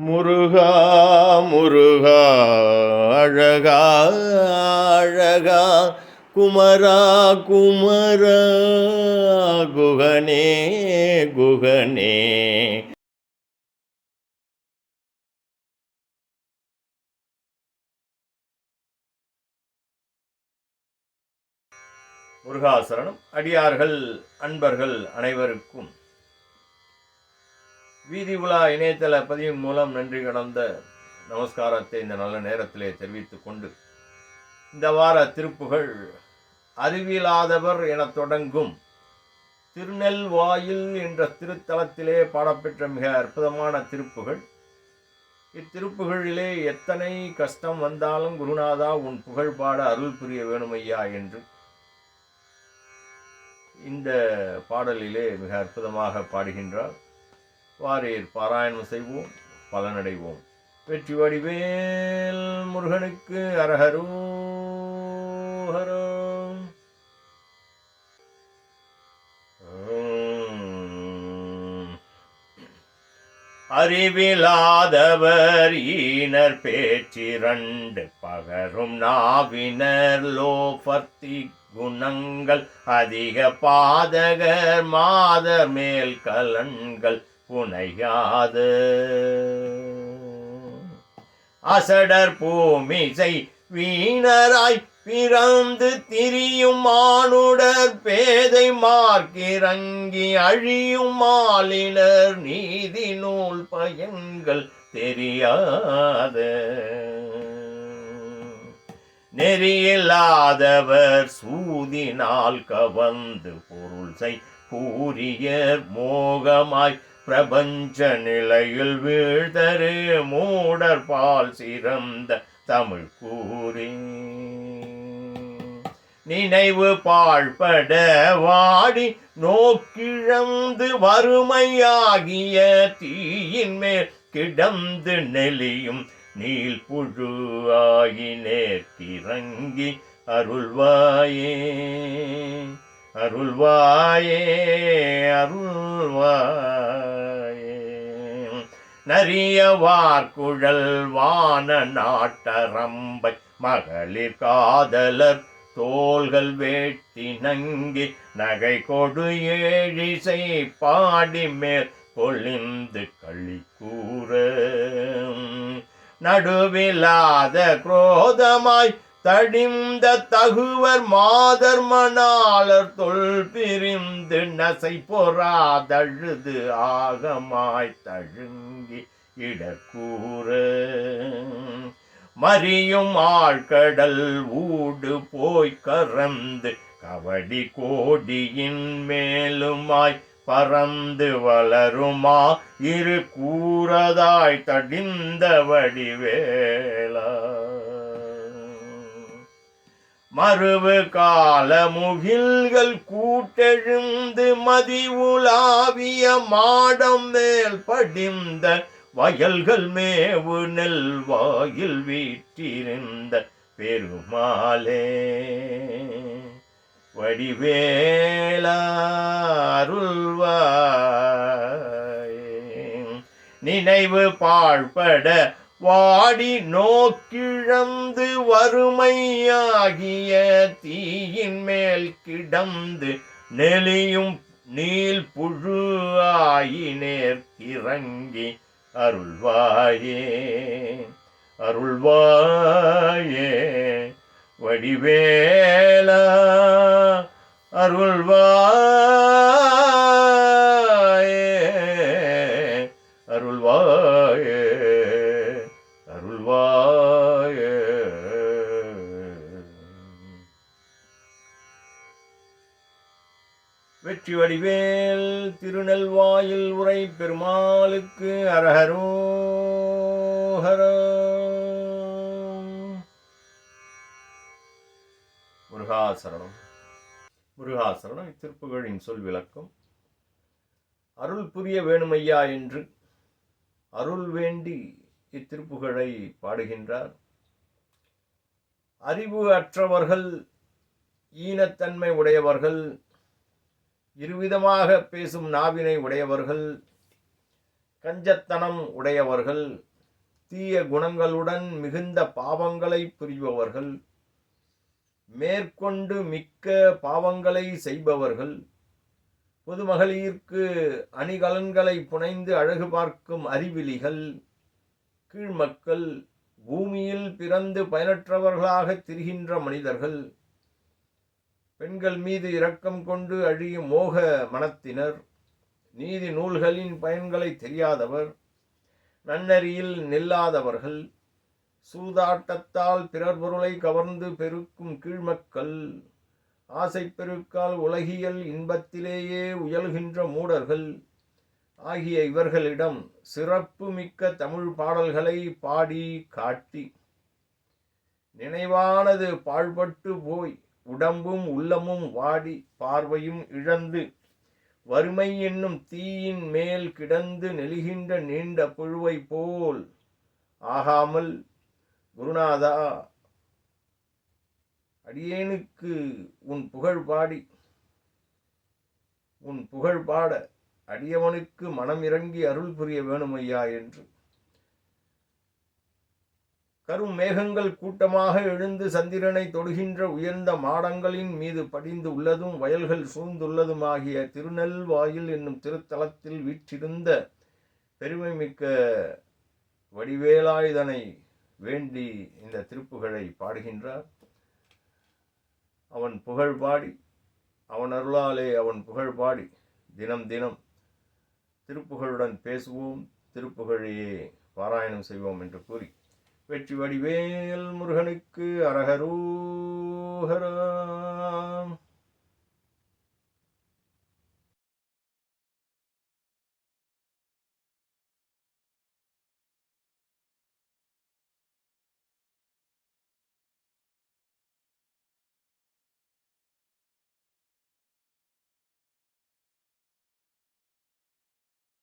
முருகா முருகா அழகா அழகா குமரா குமரா குகனே குகனே. முருகாசரணம் அடியார்கள் அன்பர்கள் அனைவருக்கும் வீதி உலா இணையதள பதிவின் மூலம் நன்றி கடந்த நமஸ்காரத்தை இந்த நல்ல நேரத்திலே தெரிவித்துக் கொண்டு இந்த வார திருப்புகள் அறிவியலாதவர் என தொடங்கும். திருநெல்வாயில் என்ற திருத்தலத்திலே பாடப்பெற்ற மிக அற்புதமான திருப்புகள். இத்திருப்புகளிலே எத்தனை கஷ்டம் வந்தாலும் குருநாதா உன் புகழ் பாட அருள் புரிய வேணுமையா என்று இந்த பாடலிலே மிக அற்புதமாக பாடுகின்றார். வாரீர் பாராயணம் செய்வோம் பலனடைவோம். வெற்றி வடிவேல் முருகனுக்கு அரஹரோ ஹரோ அறிவிலாதவர் ஈனர் பேச்சிரண்டு பகரும் நாவினர் லோபர்த்தி குணங்கள் அதிக பாதகர் மாதர் மேல் கலன்கள் புனையாது. அசடர் பூமிசை வீணராய் பிறந்து திரியும் மானுடர் பேதை மார்க்கிறங்கி அழியும் மாலினர் நீதி நூல் பயன்கள் தெரியாத. நெறியில்லாதவர் சூதினால் கவந்து பொருள் செய் கூறியர் மோகமாய் பிரபஞ்ச நிலையில் வீழ்தரு மூடற்பால் சிறந்த தமிழ் கூறி. நினைவு பாழ்பட வாடி நோக்கிழந்து வறுமையாகிய தீயின் மேல் கிடந்து நெலியும் நீல் புழு ஆகி நேர்கிறங்கி அருள்வாயே. அருள்வாயே அருள்வாயே. நரிய வார்குழல் வான நாட்டரம்பை மகளிர் காதலர் தோள்கள் வேட்டி நங்கி நகை கொடு ஏழிசை பாடி மேல் பொழிந்து களி கூற. நடுவிலாத குரோதமாய் தடிந்த தகுவர் மாதர் மணாளர் தொல் பிரிந்து நசை பொறா தழுது ஆகமாய் தழுங்கி இடக்கூறு மறியும் ஆழ்கடல் ஊடு போய் கறந்து கவடி கோடியின் மேலுமாய் பறந்து வளருமா? இரு கூறதாய் தடிந்த வடிவேலா. மறுவு கால முகில்கள் கூட்டெழுந்து மதி உலாவிய மாடம் மேல் படிந்த வயல்கள் மேவு நெல் வாயில் வீற்றிருந்த பெருமாளே. வடிவேலாருள்வாய். நினைவு பாழ்பட வாடி நோக்கிழந்து வறுமையாகிய தீயின் மேல் கிடந்து நெளியும் நீல் புழு ஆயினேர் இறங்கி அருள்வாயே அருள்வாயே வடிவேலா அருள்வா வெற்றி வடிவேல் திருநெல்வாயில் உரை பெருமாளுக்கு அரஹரோ முருகாசரணம். முருகாசரணம் இத்திருப்புகளின் சொல் விளக்கம். அருள் புரிய வேணுமையா என்று அருள் வேண்டி இத்திருப்புகழை பாடுகின்றார். அறிவு அற்றவர்கள் ஈனத்தன்மை உடையவர்கள் இருவிதமாக பேசும் நாவினை உடையவர்கள் கஞ்சத்தனம் உடையவர்கள் தீய குணங்களுடன் மிகுந்த பாவங்களை புரிபவர்கள் மேற்கொண்டு மிக்க பாவங்களை செய்பவர்கள் பொதுமகளிர்க்கு அணிகலன்களை புனைந்து அழகு பார்க்கும் அறிவிலிகள் கீழ்மக்கள் பூமியில் பிறந்து பயனற்றவர்களாக திரிகின்ற மனிதர்கள் பெண்கள் மீது இரக்கம் கொண்டு அழியும் மோக மனத்தினர். நீதி நூல்களின் பயன்களை தெரியாதவர். நன்னறியில் நில்லாதவர்கள். சூதாட்டத்தால் பிறர் பொருளை கவர்ந்து பெருக்கும் கீழ்மக்கள். ஆசை பெருக்கால் உலகியல் இன்பத்திலேயே உயல்கின்ற மூடர்கள். ஆகிய இவர்களிடம் சிறப்பு மிக்க தமிழ் பாடல்களை பாடி காட்டி நினைவானது பாழ்பட்டு போய் உடம்பும் உள்ளமும் வாடி பார்வையும் இழந்து வறுமை என்னும் தீயின் மேல் கிடந்து நெழுகின்ற நீண்ட புழுவை போல் ஆகாமல் குருநாதா அடியேனுக்கு உன் புகழ் பாடி உன் புகழ் பாட அடியவனுக்கு மனம் இறங்கி அருள் புரிய வேணுமையா என்று. கரும் மேகங்கள் கூட்டமாக எழுந்து சந்திரனை தொடுகின்ற உயர்ந்த மாடங்களின் மீது படிந்து உள்ளதும் வயல்கள் சூழ்ந்துள்ளதுமாகிய திருநெல்வாயில் என்னும் திருத்தலத்தில் வீற்றிருந்த பெருமை மிக்க வடிவேலாயுதனை வேண்டி இந்த திருப்புகழை பாடுகின்றார். அவன் புகழ் பாடி அவன் அருளாலே அவன் புகழ் பாடி தினம் தினம் திருப்புகழுடன் பேசுவோம் திருப்புகழையே பாராயணம் செய்வோம் என்று கூறி வெற்றி வடிவேல் முருகனுக்கு அரகரூஹரா